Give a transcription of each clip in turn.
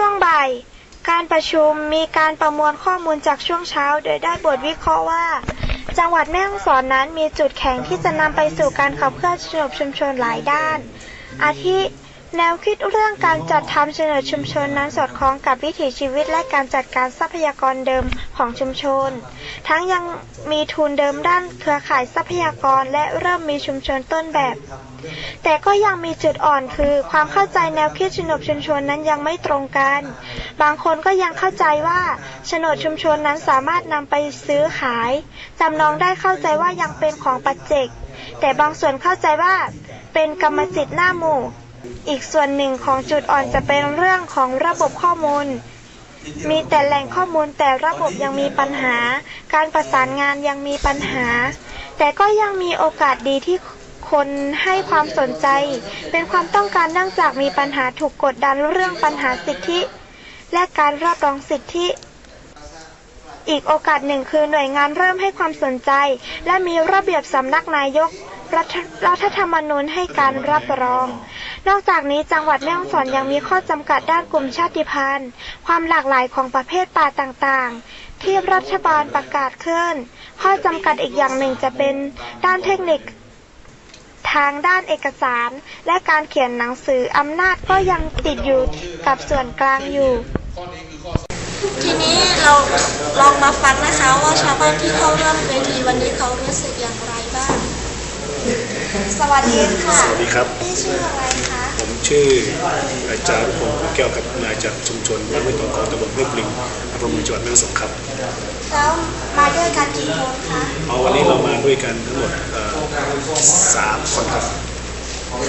ช่วงบ่าย การประชุมมีการประมวลข้อมูลจากช่วงเช้า โดยได้บทวิเคราะห์ว่า จังหวัดแม่ฮ่องสอนนั้นมีจุดแข็งที่จะนำไปสู่การขับเคลื่อนชนบชุมชนหลายด้าน อาทิ แนวคิดเรื่องการจัดทำชนบชุมชนนั้นสอดคล้องกับวิถีชีวิตและการจัดการทรัพยากรเดิมของชุมชน ทั้งยังมีทุนเดิมด้านเครือข่ายทรัพยากรและเริ่มมีชุมชนต้นแบบ แต่ก็ยังมีจุดอ่อนคือ ความเข้าใจแนวคิดชนบชุมชนนั้นยังไม่ตรงกัน บางคนก็ยังเข้าใจว่าโฉนดชุมชนนั้นสามารถนำไปซื้อขายจำนองได้เข้าใจว่ายังเป็นของปัจเจก แต่บางส่วนเข้าใจว่าเป็นกรรมสิทธิ์หน้าหมู่ อีกส่วนหนึ่งของจุดอ่อนจะเป็นเรื่องของระบบข้อมูล มีแต่แหล่งข้อมูลแต่ระบบยังมีปัญหา การประสานงานยังมีปัญหา แต่ก็ยังมีโอกาสดีที่คนให้ความสนใจ เป็นความต้องการเนื่องจากมีปัญหาถูกกดดันเรื่องปัญหาสิทธิ และการรับรองสิทธิอีกโอกาสหนึ่งคือหน่วยงานเริ่มให้ความสนใจ และมีระเบียบสำนักนายก รัฐรัฐธรรมนูญให้การรับรอง นอกจากนี้จังหวัดแม่ฮ่องสอนยังมีข้อจำกัดด้านกลุ่มชาติพันธุ์ ความหลากหลายของประเภทป่าต่างๆ ที่รัฐบาลประกาศขึ้น ข้อจำกัดอีกอย่างหนึ่งจะเป็นด้านเทคนิคทางด้านเอกสาร และการเขียนหนังสืออำนาจก็ยังติดอยู่กับส่วนกลางอยู่ ทีนี้เราลองมาฟังนะคะว่าชาวบ้านที่เข้าร่วมเวทีวันนี้เขารู้สึกอย่างไร สวัสดีค่ะ สวัสดีครับ พี่ชื่ออะไรคะ ผมชื่ออาจารย์พงศ์แก้วกับนายจากชุมชนบ้านห้วยตองกอตำบลห้วยปลิงอำเภอเมืองจังหวัดแม่ฮ่องสอนครับ แล้วมาด้วยกันกี่คนคะเอาวันนี้เรามาด้วยกันทั้งหมดเอ่อสามคนครับ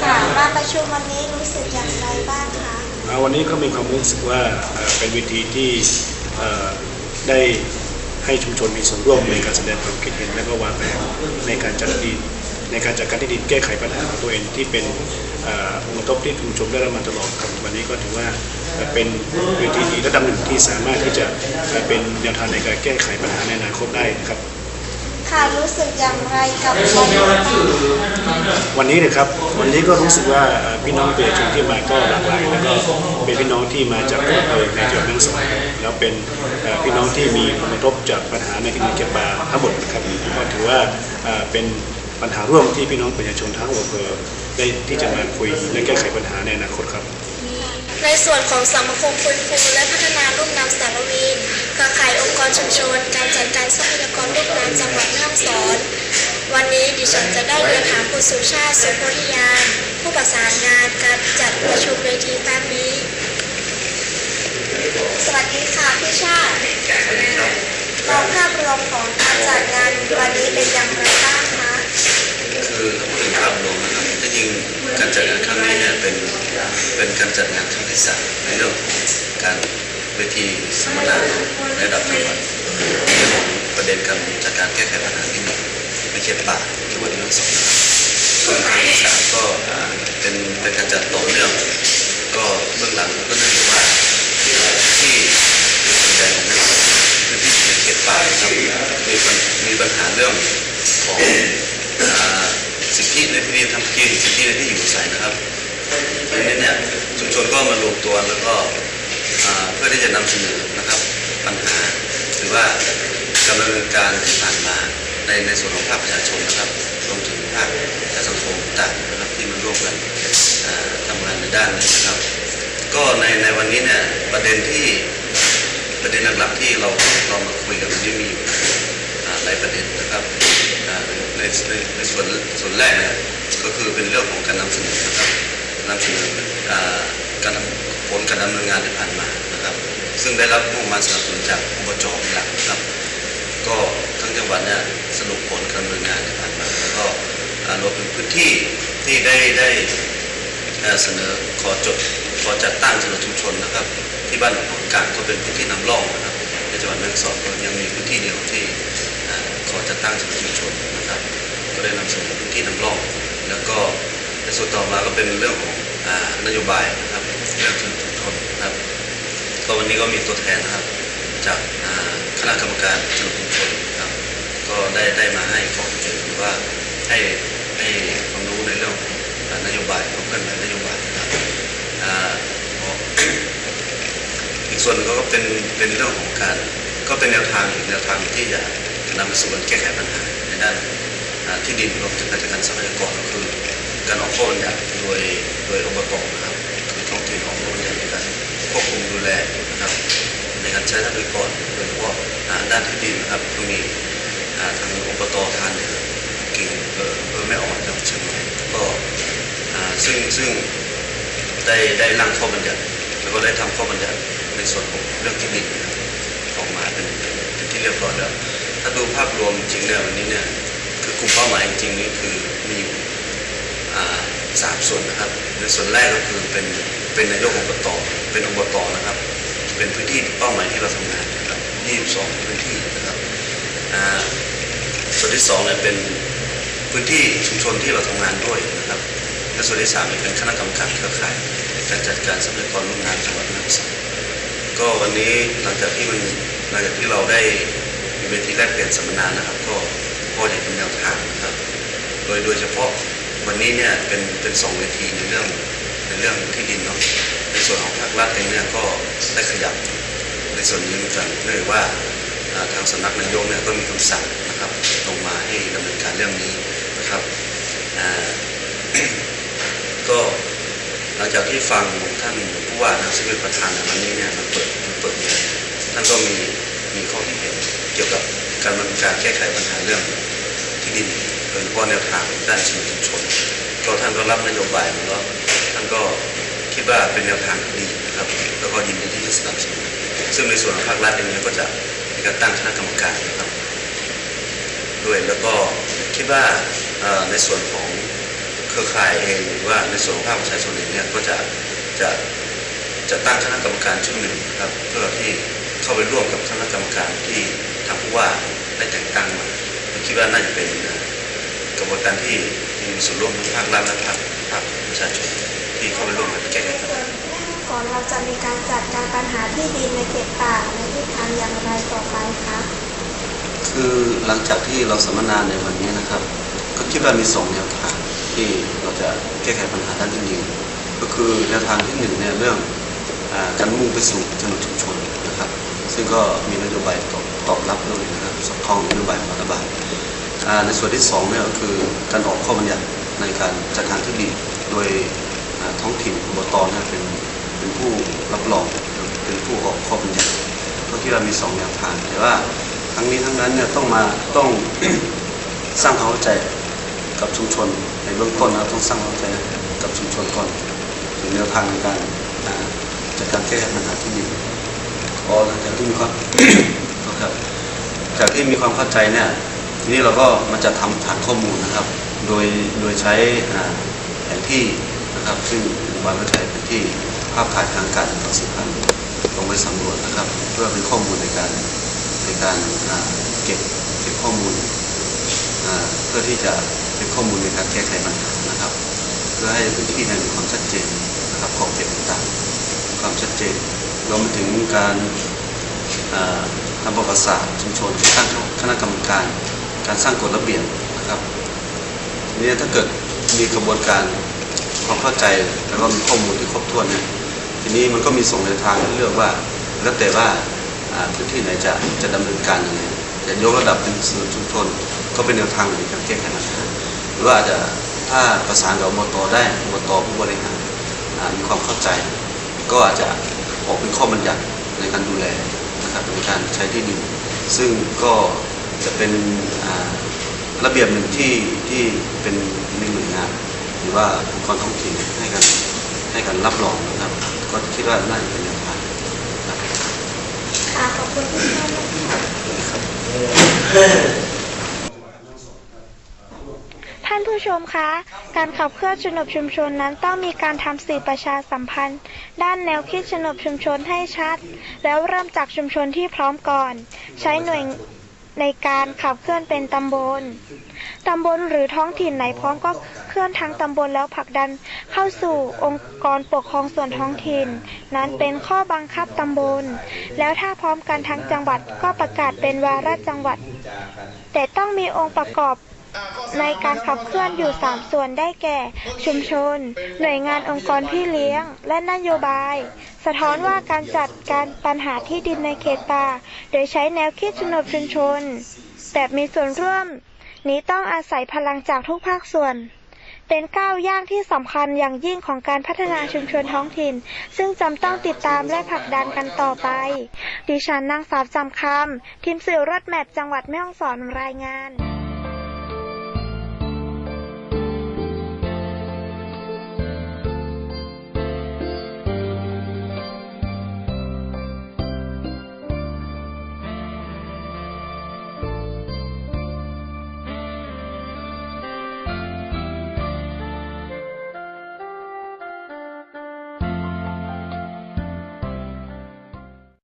ค่ะมาประชุมวันนี้รู้สึกอย่างไรบ้างคะเอาวันนี้ก็มีความรู้สึกว่าเอ่อเป็นเวทีที่เอ่อได้ให้ชุมชนมีส่วนร่วมในการแสดงความคิดเห็นและก็วางแผนในการจัดที่ดิน ในการจัดการที่ดินแก้ไขปัญหาของตัวเองที่เป็นเอ่อผลกระทบที่ชุมชนได้รับมาตลอดครับวันนี้ก็ถือว่าเอ่อเป็นเวทีที่ระดับหนึ่งที่สามารถที่จะเอ่อเป็นแนวทางในการแก้ไขปัญหาในอนาคตได้นะครับค่ะรู้สึกอย่างไรกับวันนี้บ้างวันนี้นะครับ วันนี้ก็รู้สึกว่าเอ่อพี่น้องประชาชนที่มาก็หลากหลายแล้วก็เป็นพี่น้องที่มาจากอำเภอในจังหวัดแม่ฮ่องสอนแล้วเป็นเอ่อพี่น้องที่มีผลกระทบจากปัญหาในที่ดินเก็บป่าทั้งหมดนะครับก็ถือว่าเอ่อเป็น ปัญหาร่วมที่พี่น้องประชาชนทั้งอำเภอได้ที่จะมาคุยและแก้ไขปัญหาในอนาคตครับ ในส่วนของสังคมฟื้นฟูและพัฒนารุ่มน้ำสารวินเครือข่ายองค์กรชุมชน การจัดการทรัพยากรรุ่มน้ำจังหวัดแม่ฮ่องสอน วันนี้ดิฉันจะได้เรียนถามคุณสุชาติสุโพธิยานผู้ประสานงานการจัดประชุมเวทีครั้งนี้ สวัสดีค่ะพี่ชาติมองภาพรวมของการจัดงานวันนี้เป็นอย่างไรบ้างคะ คือพูดถึงภาพรวมนะครับที่จริงการจัดงานครั้งนี้เนี่ยเป็น เป็นการจัดงานครั้งที่สามในเรื่องของการเวทีสัมมนาระดับจังหวัดเรื่องของประเด็นการจัดการแก้ไขปัญหาที่มีในเขตป่าจังหวัดแม่ฮ่องสอนนะครับส่วนครั้งที่สามก็เป็นเป็นการจัดต่อเนื่องก็เบื้องหลังก็เนื่องจากว่าที่ส่วนใหญ่ของแม่ฮ่องสอนพื้นที่ในเขตป่าครับมีมีปัญหาเรื่องของสิทธิในที่ทำกินสิทธิในที่อยู่อาศัยนะครับ ดังนั้นเนี่ยชุมชนก็มารวมตัวแล้วก็เพื่อที่จะนำเสนอนะครับปัญหาหรือว่าการดำเนินการที่ผ่านมาในในส่วนของภาคประชาชนนะครับรวมถึงภาคประชาสังคมต่างนะครับที่มันร่วมกันอ่าทำงานในด้านนี้นะครับ ก็ในในวันนี้เนี่ยประเด็นที่ประเด็นหลักๆที่เราเรามาคุยกันวันนี้มีหลายประเด็นนะครับในในในส่วนส่วนแรกเนี่ยก็คือเป็นเรื่องของการนำเสนอนะครับ นำเสนออ่าการผลการดำเนินงานที่ผ่านมานะครับ ซึ่งได้รับงบประมาณสนับสนุนจากอบจเป็นหลักนะครับ ก็ทั้งจังหวัดเนี่ยสรุปผลการดำเนินงานที่ผ่านมา แล้วก็รวมถึงพื้นที่ที่ได้ได้เสนอขอจดขอจัดตั้งสนชุมชนนะครับ ที่บ้านหนองกลางก็เป็นพื้นที่นำร่องนะครับในจังหวัดแม่ฮ่องสอนก็ยังมีพื้นที่เดียวที่ขอจัดตั้งสนชุมชนนะครับ ก็ได้นำเสนอพื้นที่นำร่อง แล้วก็ ในส่วนต่อมาก็เป็นเรื่องของอนโยบายนะครับเรื่องชุมชนนะครับก็วันนี้ก็มีตัวแทนนะครับ จากคณะกรรมการชนชุมชนครับ ก็ได้ได้มาให้ข้อคิดเห็นอว่าให้ให้ความรู้ในเรื่องของนโยบายของเคลื่อนนโยบายนะครับอ่าขอส่วนก็เป็นเป็นเรื่องของการก็เป็นแนวทางแนวทางที่จะนำไปสู่การแก้ไขปัญหาในด้านที่ดินรวมถึงการจัดการทรัพยากรก็คือ การออกข้อบัญญัติโดยโดยองค์ประกอบนะครับคือท้องถิ่นออกข้อบัญญัติในการควบคุมดูแลนะครับ ในการใช้ทรัพยากรโดยเฉพาะด้านที่ดินนะครับก็มีอ่าทางอบตทานเนี่ยกิ่งเออเออแม่อ่อนจังหวัดเชียงใหม่ก็ซึ่งซึ่งได้ได้ร่างข้อบัญญัติแล้วก็ได้ทำข้อบัญญัติในส่วนของเรื่องที่ดินออกมาเป็นเป็นที่เรียบร้อยแล้ว ถ้าดูภาพรวมจริงเนี่ยวันนี้เนี่ยคือกลุ่มเป้าหมายจริงนี่คือมีอยู่ สามส่วนนะครับ ในส่วนแรกก็คือเป็นเป็นนายกอบตเป็นอบตนะครับ เป็นพื้นที่เป้าหมายที่เราทำงานนะครับ22พื้นที่นะครับส่วนที่สองเนี่ยเป็นพื้นที่ชุมชนที่เราทำงานด้วยนะครับและส่วนที่สามเป็นคณะกรรมการเครือข่ายการจัดการทรัพยากรลุ่มน้ำจังหวัดแม่ฮ่องสอนก็วันนี้หลังจากที่มันหลังจากที่เราได้มีเวทีแลกเปลี่ยนสัมมนานะครับ ก็ก็จะเป็นแนวทางนะครับ โดยโดยเฉพาะ วันนี้เนี่ยเป็นเป็นสองเวทีในเรื่องในเรื่องที่ดินเนาะในส่วนของภาครัฐเองเนี่ยก็ได้ขยับในส่วนนี้เหมือนกันเนื่องว่าทางสำนักนายกเนี่ยก็มีคำสั่งนะครับลงมาให้ดำเนินการเรื่องนี้นะครับก็หลังจากที่ฟังท่านผู้ว่านะซึ่งเป็นประธานในวันนี้เนี่ยมาเปิดมาเปิดท่านก็มีมีข้อคิดเห็นเกี่ยวกับการดำเนินการแก้ไขปัญหาเรื่องที่ดิน ยเฉพาะแนวทางด้านชุมชนก็ท่านก็รับนโยบายมาแล้วท่านก็คิดว่าเป็นแนวทางที่ดีนะครับแล้วก็ยินดีที่จะสนับสนุนซึ่งในส่วนของภาครัฐเองก็จะมีการตั้งคณะกรรมการนะครับด้วยแล้วก็คิดว่าในส่วนของเครือข่ายเองหรือว่าในส่วนของภาคประชาชนเองเนี่ยก็จะจะจะตั้งคณะกรรมการชุดหนึ่งนะครับเพื่อที่เข้าไปร่วมกับคณะกรรมการที่ทางผู้ว่าได้แต่งตั้งมาคิดว่าน่าจะเป็น กระบวนการที่มีส่วนร่วมทั้งภาครัฐและภาคภาคประชาชนที่เข้าไปร่วมกันแก้ไขปัญหาก่อนเราจะมีการจัดการปัญหาที่ดินในเขตป่าในทิศทางอย่างไรต่อไปคะคือหลังจากที่เราสัมมนาในวันนี้นะครับ ก็คิดว่ามีสองแนวทางที่เราจะแก้ไขปัญหาด้านที่ดินก็คือแนวทางที่หนึ่งเนี่ยเรื่องอาการมุ่งไปสู่ถนนชุมชนนะครับ ซึ่งก็มีนโยบายตอบตอบรับด้วยนะครับสอดคล้องนโยบายของรัฐบาลอ่า ในส่วนที่สองเนี่ยก็คือการออกข้อบัญญัติในการจัดการที่ดินโดยท้องถิ่นอบตเนี่ยเป็นเป็นผู้รับรองเป็นผู้ออกข้อบัญญัติก็คิดว่ามีสองแนวทางแต่ว่าทั้งนี้ทั้งนั้นเนี่ยต้องมาต้องสร้างความเข้าใจกับชุมชนในเบื้องต้นนะต้องสร้างความเข้าใจกับชุมชนก่อนถึงแนวทางในการจัดการแก้ไขปัญหาที่ดินพอหลังจากที่มีความครับจากที่มีความเข้าใจเนี่ย ทีนี้เราก็มาจัดทำฐานข้อมูลนะครับ โดยโดยใช้แผนที่นะครับ ซึ่งวางไว้ใช้แผนที่ภาพถ่ายทางการต่อสิบพันลงไปสำรวจนะครับ เพื่อเป็นข้อมูลในการในการเก็บเก็บข้อมูลเพื่อที่จะเป็นข้อมูลในการแก้ไขปัญหานะครับ เพื่อให้พื้นที่นั้นมีความชัดเจนนะครับขอบเขตต่างๆความชัดเจนรวมไปถึงการทำประวัติศาสตร์ชุมชนตั้งคณะกรรมการ การสร้างกฎระเบียบนะครับนี้ถ้าเกิดมีกระบวนการความเข้าใจแล้วก็มีข้อมูลที่ครบถ้วนเนี่ยทีนี้มันก็มีส่งในวทางเลือกว่าแล้วแต่ว่าพื้นที่ไหนจะจะดำเนินการยังไงจะยกระดับเป็นสื่อชุมชนก็เป็นแนวทางในการแก้ไขปัญหาหรือว่าอาจจะถ้าประสานกับอบตได้อบตผู้บริหารมีความเข้าใจ ก็อาจจะออกเป็นข้อบัญญัติในการดูแลนะครับในการใช้ที่ดินซึ่งก็ จะเป็นระเบียบหนึ่งที่ที่เป็นในหน่วยงานหรือว่าองค์กรท้องถิ่นให้กันให้กันรับรองนะครับ ก็คิดว่าน่าจะเป็นแนวทางนะครับค่ะขอบคุณที่านนะคะท่านผู้ชมคะ การขับเคลื่อนชนบชุมชนนั้นต้องมีการทำสื่อประชาสัมพันธ์ ด้านแนวคิดชนบชุมชนให้ชัด แล้วเริ่มจากชุมชนที่พร้อมก่อน ใช้หน่วย ในการขับเคลื่อนเป็นตำบล ตำบลหรือท้องถิ่นไหนพร้อมก็เคลื่อนทั้งตำบลแล้วผลักดันเข้าสู่องค์กรปกครองส่วนท้องถิ่น นั้นเป็นข้อบังคับตำบล แล้วถ้าพร้อมกันทั้งจังหวัดก็ประกาศเป็นวาระจังหวัด แต่ต้องมีองค์ประกอบ ในการขับเคลื่อนอยู่ 3 ส่วนได้แก่ ชุมชน หน่วยงานองค์กรพี่เลี้ยง และนโยบาย สะท้อนว่าการจัดการปัญหาที่ดินในเขตป่า โดยใช้แนวคิดชนบชุมชน แบบมีส่วนร่วม นี้ต้องอาศัยพลังจากทุกภาคส่วน เป็นก้าวย่างที่สำคัญอย่างยิ่งของการพัฒนาชุมชนท้องถิ่น ซึ่งจำต้องติดตามและผลักดันกันต่อไป ดิฉันนางสาวจำคำทีมสื่อรถแมพจังหวัดแม่ฮ่องสอนรายงาน